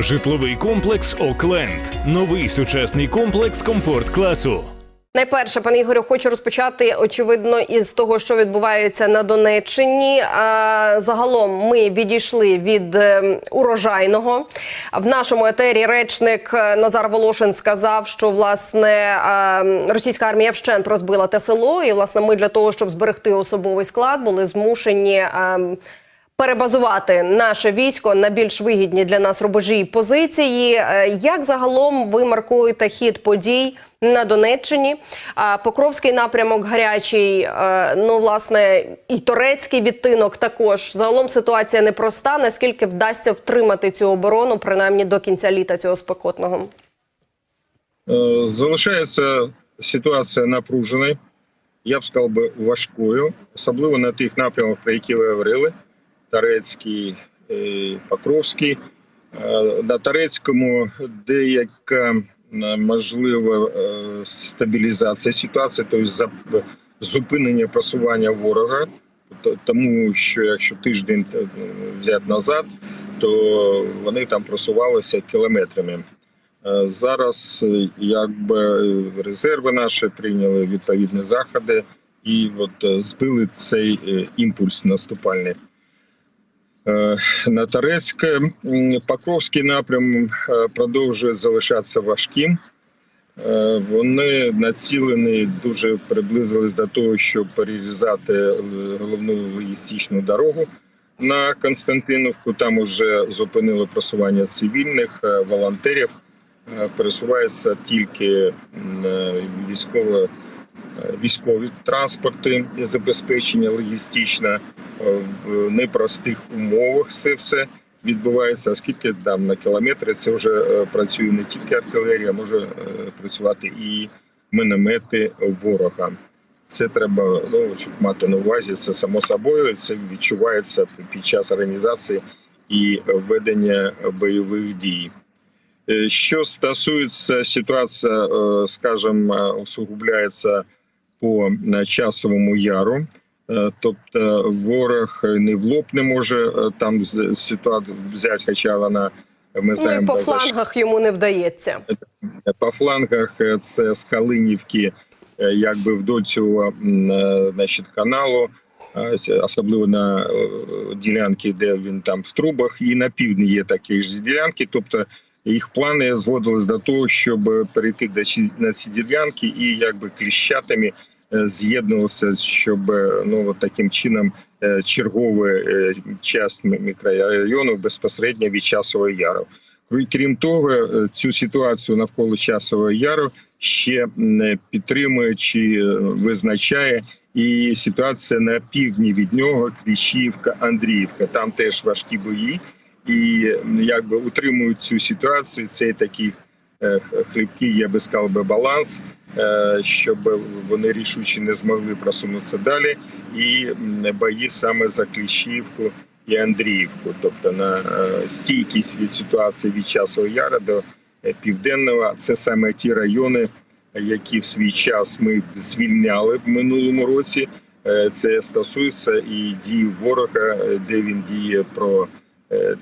Житловий комплекс Окленд. Новий сучасний комплекс комфорт класу. Найперше, пане Ігорю, хочу розпочати очевидно із того, що відбувається на Донеччині. А, Загалом ми відійшли від е, урожайного. В нашому етері речник е, Назар Волошин сказав, що власне російська армія вщент розбила те село, і власне ми для того, щоб зберегти особовий склад, були змушені. е, Перебазувати наше військо на більш вигідні для нас рубежі і позиції. Е, Як загалом ви маркуєте хід подій на Донеччині? Покровський напрямок гарячий, е, ну власне і турецький відтинок також. Загалом ситуація непроста. Наскільки вдасться втримати цю оборону, принаймні до кінця літа цього спекотного? Е, Залишається ситуація напруженою, я б сказав би важкою, особливо на тих напрямах, про які ви говорили: Тарецький, е, Покровський. Е, На Тарецькому деяка можлива е, стабілізація ситуації, тобто зупинення просування ворога. Тому що якщо тиждень взяти назад, то вони там просувалися кілометрами. Зараз якби резерви наші прийняли відповідні заходи і от збили цей імпульс наступальний. Е, На Тарецьке Покровський напрям е, продовжує залишатися важким. Е, Вони націлені дуже приблизились до того, щоб перерізати головну логістичну дорогу на Константиновку. Там уже зупинили просування цивільних волонтерів. Пересуваються тільки е, військові транспорти, забезпечення логістичне е, в непростих умовах. Це все відбувається, оскільки там на кілометри це вже е, працює не тільки артилерія, може е, працювати і міномети ворога. Це треба ну, мати на увазі. Це само собою. Це відчувається під час організації і ведення бойових дій. Що стосується ситуація, скажімо, усугубляється по е, часовому яру. Е, Тобто ворог не в лоб не може е, там ситуацію взяти, хоча вона ми Ну і знаємо по за що. флангах йому не вдається. По флангах це з Калинівки, якби вдоль цього значить, каналу, особливо на ділянки, де він там в трубах, і на півдні є такі ж ділянки. Тобто їх плани зводились до того, щоб перейти до на ці ділянки і якби кліщатами е, з'єднувалися, щоб е, ну таким чином е, чергова часть м- мікрорайону безпосередньо від часового яру. Крім- того, цю ситуацію навколо часового яру ще підтримує чи визначає і ситуація на півдні від нього Кліщівка, Андріївка. Там теж важкі бої, і якби утримують цю ситуацію. Цей такий е, хлібкий, я би сказав би, баланс, е, щоб вони рішуче не змогли просунутися далі. І бої саме за Кліщівку і Андріївку, тобто на е, стійкість від ситуації від часового яра до південного. Це саме ті райони, які в свій час ми звільняли в минулому році. Це стосується і дій ворога, де він діє про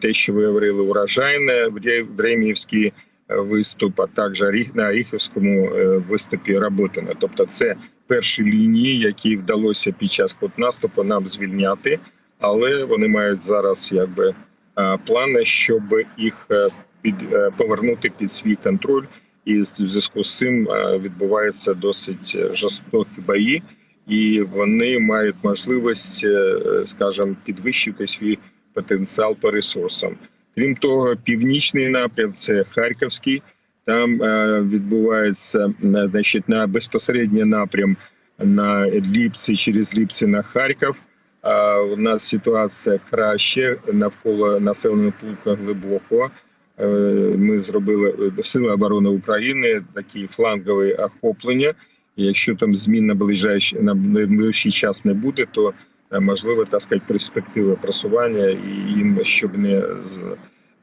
те, що ви говорили, урожайне в Ре- в Реміївській е, виступ, а також на Ріхівському е, виступі Работина. Тобто, це перші лінії, які вдалося під час наступу нам звільняти але вони мають зараз якби е, плани, щоб їх е, під е, повернути під свій контроль, і в зв'язку з цим е, відбуваються досить е, жорстокі бої, і вони мають можливість, е, скажімо, підвищити свій потенціал по ресурсам. Крім того, північний напрям це Харківський. Там е, відбувається е, значить, на безпосередній напрям на Ліпці через Ліпці на Харків. У нас ситуація краще навколо населеного пункту глибоко. Е, Ми зробили сили оборони України такі флангові охоплення. Якщо там змін на ближайший на найближчий час не буде, то можливо так сказати, перспективи просування і їм, щоб не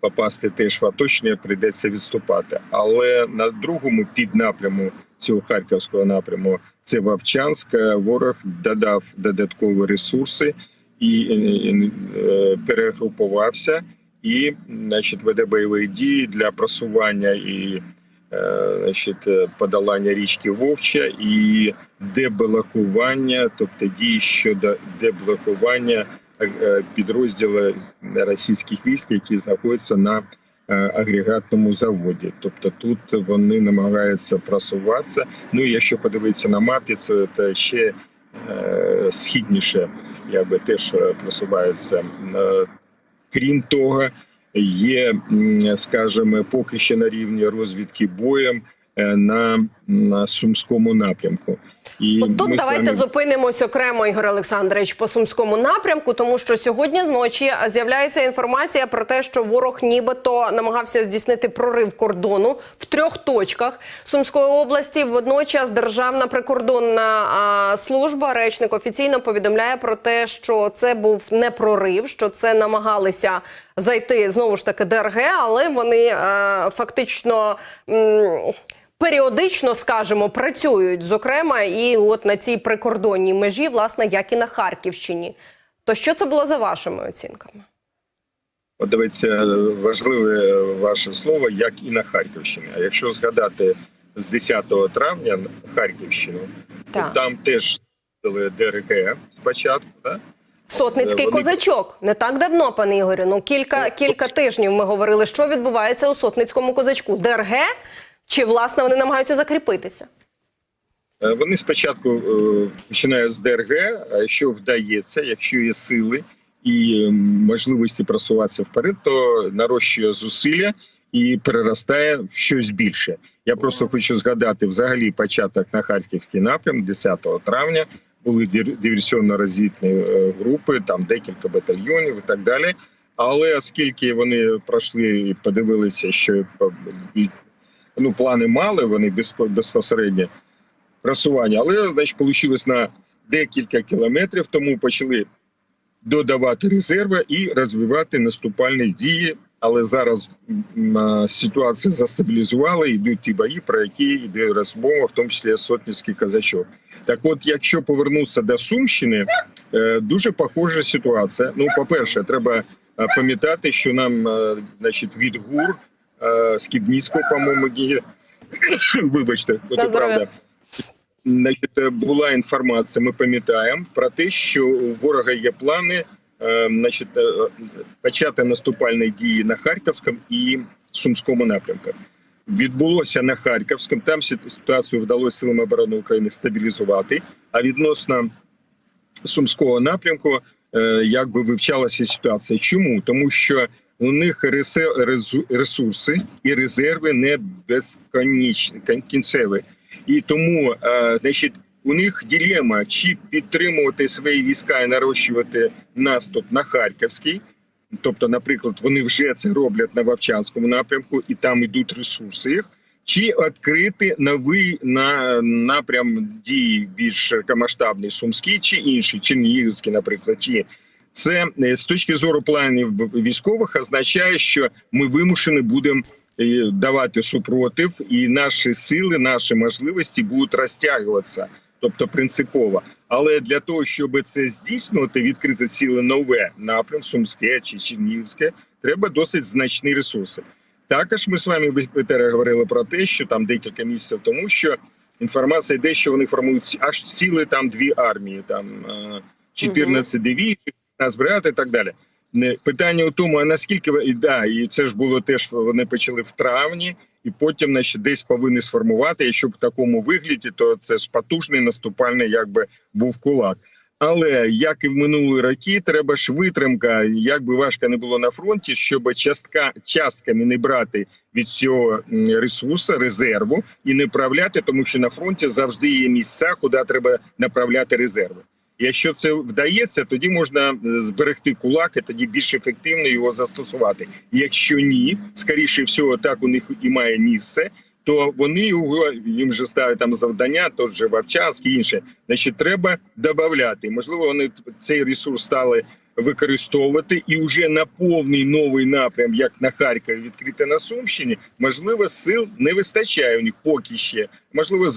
попасти теж в оточення, прийдеться відступати. Але на другому піднапряму цього харківського напряму це Вовчанськ. е, Ворог додав додаткові ресурси і е, е, перегрупувався. і значить, веде бойові дії для просування і е, значить, е, подолання річки Вовча і деблокування, тобто дії щодо деблокування е, підрозділу російських військ, які знаходяться на е, агрегатному заводі. Тобто тут вони намагаються просуватися. Ну і якщо подивитися на мапі, це, ще е, східніше, якби теж е, просуваються. Е, Крім того, є, скажімо, поки ще на рівні розвідки боєм е, на, на сумському напрямку. І От тут давайте вами- зупинимось окремо, Ігор Олександрович, по сумському напрямку, тому що сьогодні зночі з'являється інформація про те, що ворог нібито намагався здійснити прорив кордону в трьох точках Сумської області. Водночас Державна прикордонна а, служба, речник офіційно повідомляє про те, що це був не прорив, що це намагалися зайти знову ж таки ДРГ, але вони е, фактично. періодично, скажімо, працюють, зокрема, і от на цій прикордонній межі, власне, як і на Харківщині. То що це було за вашими оцінками? От дивіться, важливе ваше слово, як і на Харківщині. А якщо згадати з 10 травня Харківщину, Так. то там теж були ДРГ спочатку, да? Сотницький Вони- козачок не так давно, пане Ігорю. Ну кілька Ну, кілька тижнів ми говорили, що відбувається у сотницькому козачку. ДРГ чи власне вони намагаються закріпитися? Е, Вони спочатку е, починають з ДРГ, якщо вдається, якщо є сили і можливості просуватися вперед, то нарощує зусилля і переростає в щось більше. Я просто хочу згадати взагалі початок на харківський напрям 10 травня. Були диверсійно-розвідні е, групи, там декілька батальйонів і так далі. Але оскільки вони пройшли і подивилися, що ну, плани мали, вони безпо- безпосередньо просування, але значить, вийшло на декілька кілометрів, тому почали додавати резерви і розвивати наступальні дії. Але зараз ситуація застабілізувала, йдуть ті бої, про які йде розмова, в тому числі сотницький казачок. Так, от, якщо повернутися до Сумщини, е, дуже похожа ситуація. Ну, по-перше, треба е, пам'ятати, що нам, е, значить, від ГУР е, Скібніцького, по-моєму, вибачте, це правда. Значить, була інформація. Ми пам'ятаємо про те, що у ворога є плани, значить, е, почати наступальні дії на Харківському і Сумському напрямках. Відбулося на Харківському. Там ситуацію вдалося силам оборони України стабілізувати. А відносно Сумського напрямку, е, якби вивчалася ситуація. Чому? Тому що у них ресурси і резерви не безконечні, кінцеві. І тому, е, значить, у них ділема, чи підтримувати свої війська і нарощувати наступ на Харківський. Тобто, наприклад, вони вже це роблять на Вовчанському напрямку, і там йдуть ресурси їх, чи відкрити новий на напрям дії більш масштабний сумський чи інший, Чернігівський, наприклад, чи це е, з точки зору планів військових означає, що ми вимушені будемо е, давати супротив, і наші сили, наші можливості будуть розтягуватися, тобто принципово. Але для того, щоб це здійснювати, відкрити ціле нове напрям, Сумське чи Чернігівське, треба досить значні ресурси. Також ми з вами в ЕТР говорили про те, що там декілька місяців тому, що інформація йде, що вони формують аж цілі там дві армії, там е, 14 дивізій, 15 бригад і так далі. Питання у тому, а наскільки да, і це ж було теж вони почали в травні, і потім значить, десь повинні сформувати. Якщо в такому вигляді, то це ж потужний наступальний, якби був кулак. Але як і в минулі роки, треба ж витримка, як би важко не було на фронті, щоб частка частками не брати від цього ресурсу, резерву і не правляти, тому що на фронті завжди є місця, куди треба направляти резерви. Якщо це вдається, тоді можна е, зберегти кулак і тоді більш ефективно його застосувати. Якщо ні, скоріше всього, так у них і має місце. То вони його їм же ставлять там завдання, тот же Вовчанський, інше. Значить, треба додати. Можливо, вони цей ресурс стали використовувати і вже на повний новий напрям, як на Харкові, відкрити на Сумщині. Можливо, сил не вистачає у них поки ще. Можливо,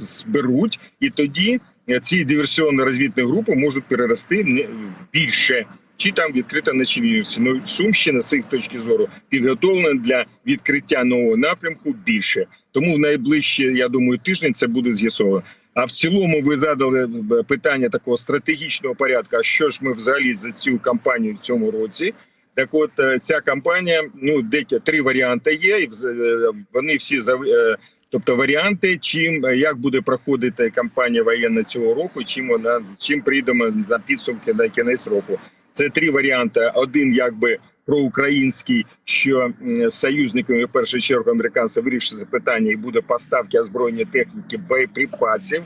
зберуть, і тоді ці диверсійно розвідні групи можуть перерости більше чи там відкрита на Чернігівці. Ну Сумщина з їх точки зору підготовлена для відкриття нового напрямку більше. Тому в найближчі, я думаю, тиждень це буде з'ясовано. А в цілому ви задали е, питання такого стратегічного порядку. А що ж ми взагалі за цю кампанію в цьому році? Так, от е, ця кампанія, ну деякі три варіанти є, і е, вони всі Тобто варіанти, чим е, як буде проходити кампанія воєнна цього року, чим вона чим прийдемо на підсумки на кінець року. Це три варіанти. Один якби проукраїнський, що союзниками в першу чергу американці вирішили питання і буде поставки озброєння техніки боєприпасів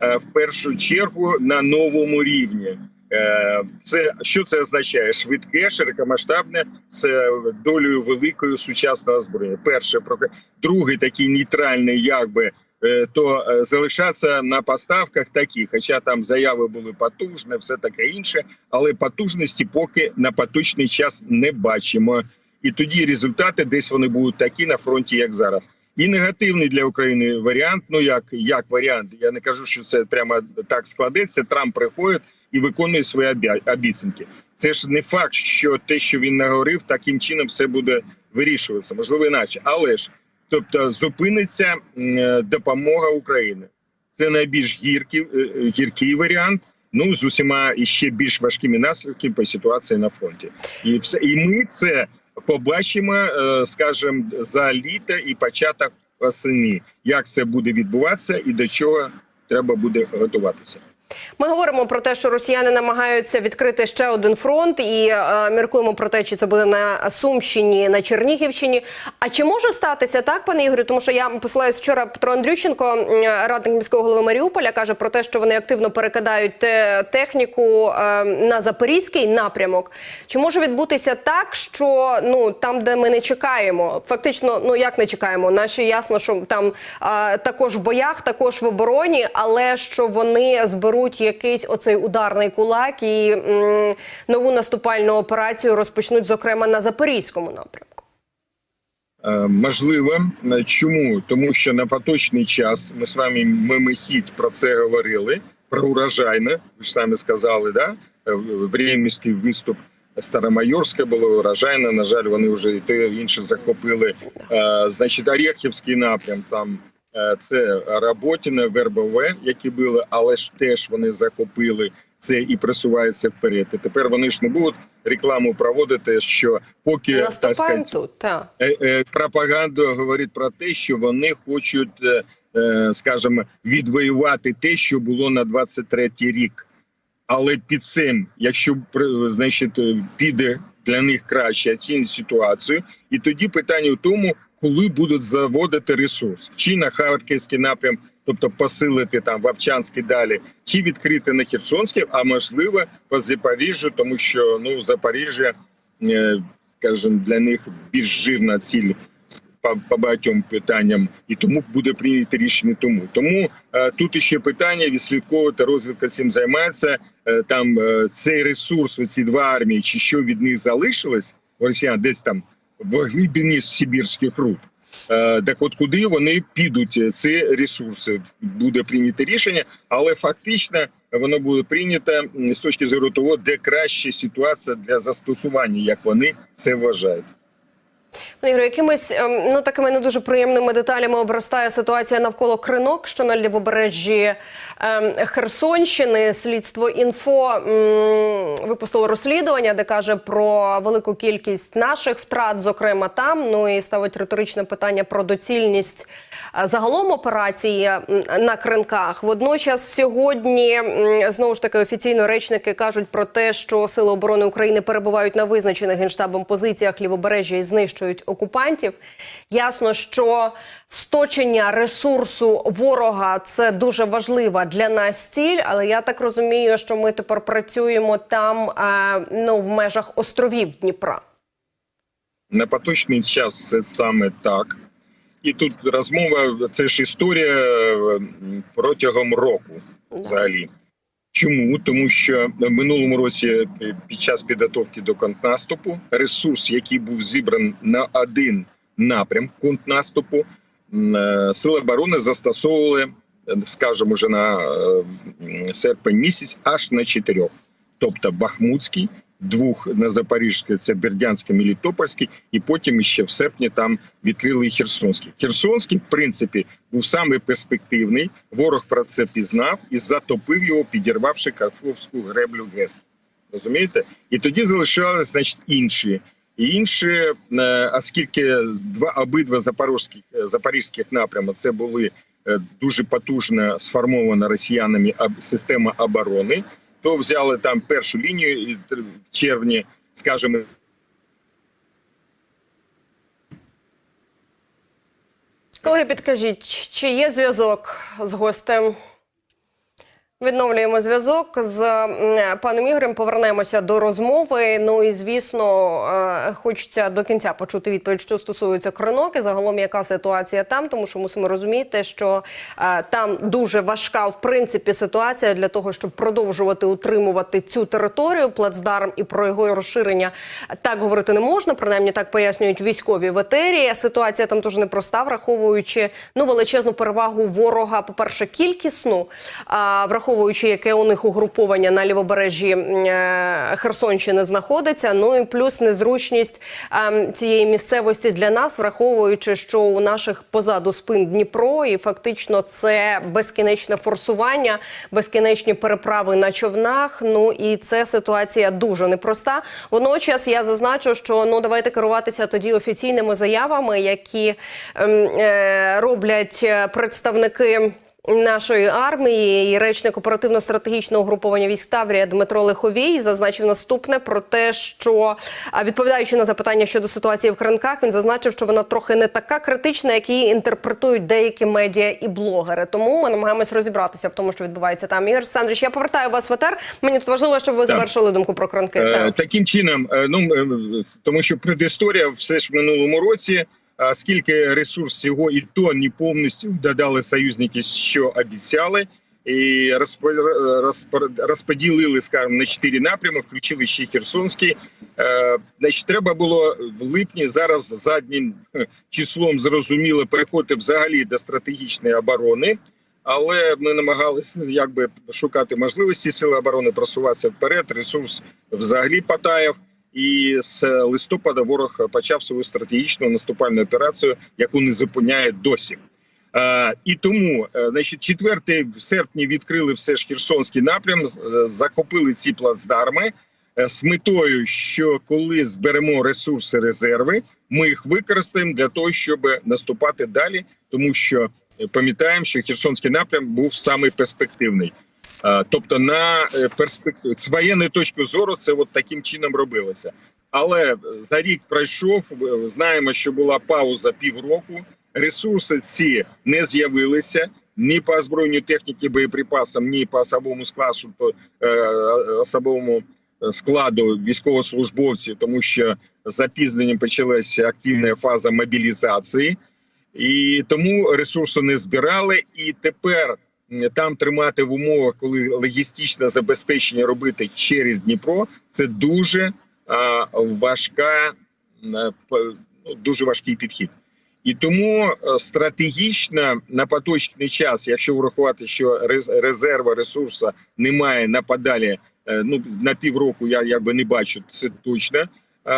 е, в першу чергу на новому рівні. Е, Це що це означає? Швидке, широкомасштабне з долею великою сучасного озброєння. Перше другий такий нейтральний, якби е, то е, залишатися на поставках такі, хоча там заяви були потужні, все таке інше, але потужності поки на поточний час не бачимо. І тоді результати десь вони будуть такі на фронті, як зараз. І негативний для України варіант. Ну як, як варіант, я не кажу, що це прямо так складеться. Трамп приходить і виконує свої обіцянки. Це ж не факт, що те, що він наговорив, таким чином все буде вирішуватися. Можливо, іначе, але ж тобто зупиниться е, допомога України. Це найбільш гіркий, е, е, гіркий варіант. Ну з усіма і ще більш важкими наслідками по ситуації на фронті, і все і ми це побачимо, скажімо, за літо і початок осені, як це буде відбуватися і до чого треба буде готуватися. Ми говоримо про те, що росіяни намагаються відкрити ще один фронт, і е, міркуємо про те, чи це буде на Сумщині, на Чернігівщині. А чи може статися так, пане Ігорю? Тому що я посилаюсь вчора Петро Андрющенко, радник міського голови Маріуполя, каже про те, що вони активно перекидають техніку е, на запорізький напрямок. Чи може відбутися так, що ну там, де ми не чекаємо, фактично, ну як не чекаємо? Наші ясно, що там е, також в боях, також в обороні, але що вони зберуть якийсь оцей ударний кулак і м, нову наступальну операцію розпочнуть, зокрема на запорізькому напрямку. Е, Можливо, Е, чому тому, що на поточний час ми з вами мимохідь про це говорили. Про урожайне, ви ж самі сказали, да Е, виступ Старомайорське було урожайне. На жаль, вони вже і те інше захопили. Значить, Орєхівський напрям там це Роботіне, Вербове, які були, але ж теж вони захопили це і просуваються вперед. І тепер вони ж не будуть рекламу проводити, що поки так сказати, тут. Так. Е, е, пропаганда говорить про те, що вони хочуть, е, е, скажімо, відвоювати те, що було на 23-й рік. Але під цим, якщо значить, е, піде для них краще оцінить ситуацію, і тоді питання в тому, коли будуть заводити ресурс, чи на Харківський напрям, тобто посилити там Вовчанський далі, чи відкрити на Херсонський, а можливо по Запоріжжю, тому що ну Запоріжжя е, скажімо, для них більш жирна ціль по, по багатьом питанням, і тому буде прийнято рішення. Тому тому е, тут іще питання відслідковувати розвідка цим займається. Е, там е, цей ресурс, ці два армії, чи що від них залишилось росіян, десь там в глибині сибірських руд. Е, Так, от куди вони підуть, е, ці ресурси буде прийнято рішення, але фактично воно буде прийнято з точки зору того, де краща ситуація для застосування, як вони це вважають. Ігорю, якимись ем, ну такими не дуже приємними деталями обростає ситуація навколо кринок, що на лівобережжі ем, Херсонщини. Слідство інфо випустило розслідування, де каже про велику кількість наших втрат, зокрема там. Ну і ставить риторичне питання про доцільність е, загалом операції на кринках. Водночас сьогодні знову ж таки офіційно речники кажуть про те, що сили оборони України перебувають на визначених генштабом позиціях лівобережжя і знищують окупантів. Ясно, що сточення ресурсу ворога це дуже важлива для нас ціль, але я так розумію, що ми тепер працюємо там е, ну в межах островів Дніпра. На поточний час це саме так. І тут розмова, це ж історія е, протягом року взагалі. Чому? Тому що в минулому році е, під час підготовки до контрнаступу ресурс, який був зібраний на один напрям контрнаступу, е, сили оборони застосовували, е, скажімо, вже на серпень місяць аж на чотирьох. Тобто Бахмутський, двох на Запорізьке, це Бердянське, Мелітопольський, і потім ще в серпні там відкрили Херсонський. Херсонський, в принципі, був самий перспективний. Ворог про це пізнав і затопив його, підірвавши Каховську греблю ГЕС. Розумієте? І тоді залишалися значить інші. І інші, е, оскільки два обидва запорізьких запорізьких напрями це були е, дуже потужно сформована росіянами система оборони, то взяли там першу лінію в червні, скажімо, Колеги, підкажіть, чи є зв'язок з гостем? Відновлюємо зв'язок з паном Ігорем. Повернемося до розмови. Ну і звісно, е, хочеться до кінця почути відповідь, що стосується кринок і загалом яка ситуація там, тому що мусимо розуміти, що е, там дуже важка в принципі ситуація для того, щоб продовжувати утримувати цю територію, плацдарм і про його розширення так говорити не можна. Принаймні так пояснюють військові в етері. Ситуація там дуже непроста, враховуючи ну величезну перевагу ворога. По перше, кількісну, а враховуючи, яке у них угруповання на лівобережжі е, Херсонщини знаходиться. Ну і плюс незручність ем, цієї місцевості для нас, враховуючи, що у наших позаду спин Дніпро, і фактично це безкінечне форсування, безкінечні переправи на човнах. Ну і це ситуація дуже непроста. Водночас я зазначу, що ну давайте керуватися тоді офіційними заявами, які е, роблять е, представники. Нашої армії і речник оперативно-стратегічного угруповання військ Таврія Дмитро Лиховій зазначив наступне про те, що відповідаючи на запитання щодо ситуації в кринках, він зазначив, що вона трохи не така критична, як її інтерпретують деякі медіа і блогери. Тому ми намагаємось розібратися в тому, що відбувається там. Ігор Олександрович, я повертаю вас в етер. Мені тут важливо, щоб ви Так. завершили думку про кринки. Е, Так. Таким чином, е, ну е, тому що предісторія все ж в минулому році, скільки ресурс його і то не повністю додали союзники, що обіцяли, і розпо- розпо- розподілили, скажімо, на чотири напрями, включили ще Херсонський. Е, Значить, треба було в липні зараз заднім е, числом зрозуміло переходити взагалі до стратегічної оборони. Але ми намагалися ну, якби шукати можливості сили оборони просуватися вперед. Ресурс взагалі потаяв. І з листопада ворог почав свою стратегічну наступальну операцію, яку не зупиняє досі. Е, і тому, е, значить, 4 в серпні відкрили все ж Херсонський напрям, е, захопили ці плацдарми з метою, що коли зберемо ресурси, резерви, ми їх використаємо для того, щоб наступати далі, тому що пам'ятаємо, що Херсонський напрям був самий перспективний. Е, Тобто, на перспективу з воєнної точки зору, це от таким чином робилося. Але за рік пройшов. е, Знаємо, що була пауза півроку. Ресурси ці не з'явилися ні по озброєнню техніки, боєприпасам, ні по особовому складу, е, особовому складу військовослужбовців, тому що запізненням почалася активна фаза мобілізації, і тому ресурси не збирали. І тепер там тримати в умовах, коли логістичне забезпечення робити через Дніпро, це дуже важка, ну, дуже важкий підхід. І тому е, стратегічно на поточний час, якщо врахувати, що рез- резерва ресурсу немає на подалі, е, ну на півроку я якби не бачу це точно.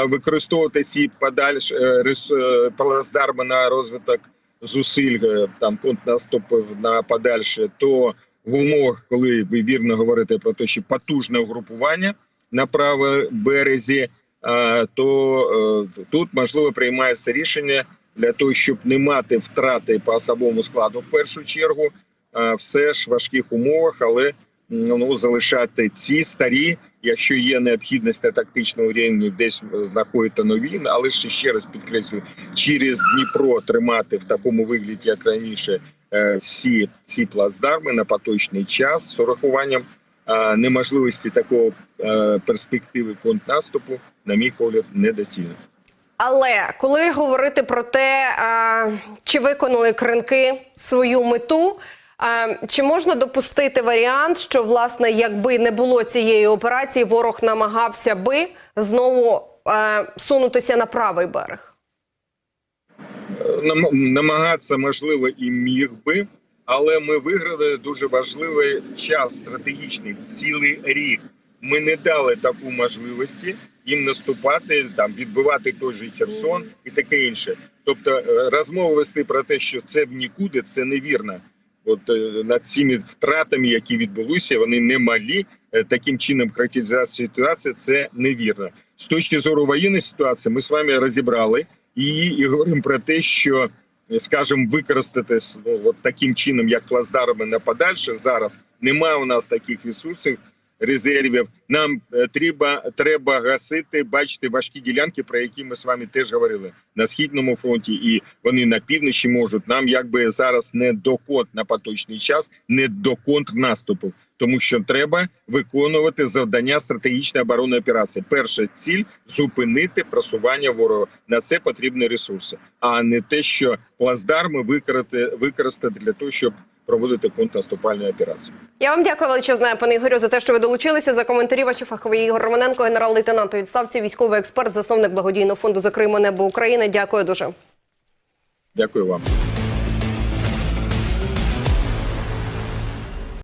Використовувати ці подальш е, е, плацдарми на розвиток зусиль е, там контрнаступів на подальше, то в умовах, коли ви вірно говорите про те, що потужне угрупування на правому березі, е, то е, тут можливо приймається рішення для того, щоб не мати втрати по особовому складу в першу чергу, все ж в важких умовах, але ну залишати ці старі, якщо є необхідність на тактичному рівні, десь знаходити нові, але ще ще раз підкреслюю, через Дніпро тримати в такому вигляді, як раніше, е, всі ці плацдарми на поточний час з урахуванням е, неможливості такого е, перспективи контрнаступу, на мій погляд, недоцільно. Але коли говорити про те, чи виконали кринки свою мету, чи можна допустити варіант, що власне, якби не було цієї операції, ворог намагався би знову а, сунутися на правий берег? Нам- намагатися можливо і міг би, але ми виграли дуже важливий час стратегічний цілий рік. Ми не дали таку можливості їм наступати, там відбивати той же Херсон і таке інше. Тобто е, розмови вести про те, що це в нікуди, це невірно. От е, над цими втратами, які відбулися, вони не малі. Е, Таким чином, характеризація ситуації це невірно. З точки зору воєнної ситуації, ми з вами розібрали її і говоримо про те, що е, скажімо, використати ну, от таким чином, як плацдарми на подальше зараз. Немає у нас таких ресурсів. Резервів нам е, треба треба гасити, бачити важкі ділянки, про які ми з вами теж говорили на східному фронті, і вони на півночі можуть. Нам якби зараз не до кон на поточний час, не до контрнаступу, тому що треба виконувати завдання стратегічної оборонної операції. Перша ціль зупинити просування ворога. На це потрібні ресурси, а не те, що плацдарми використати використати для того, щоб проводити контрнаступальні операції. Я вам дякую величезне, пане Ігорю, за те, що ви долучилися. За коментарі ваші фахові Ігор Романенко, генерал-лейтенант у відставці, військовий експерт, засновник благодійного фонду Закримо небо України. Дякую дуже. Дякую вам.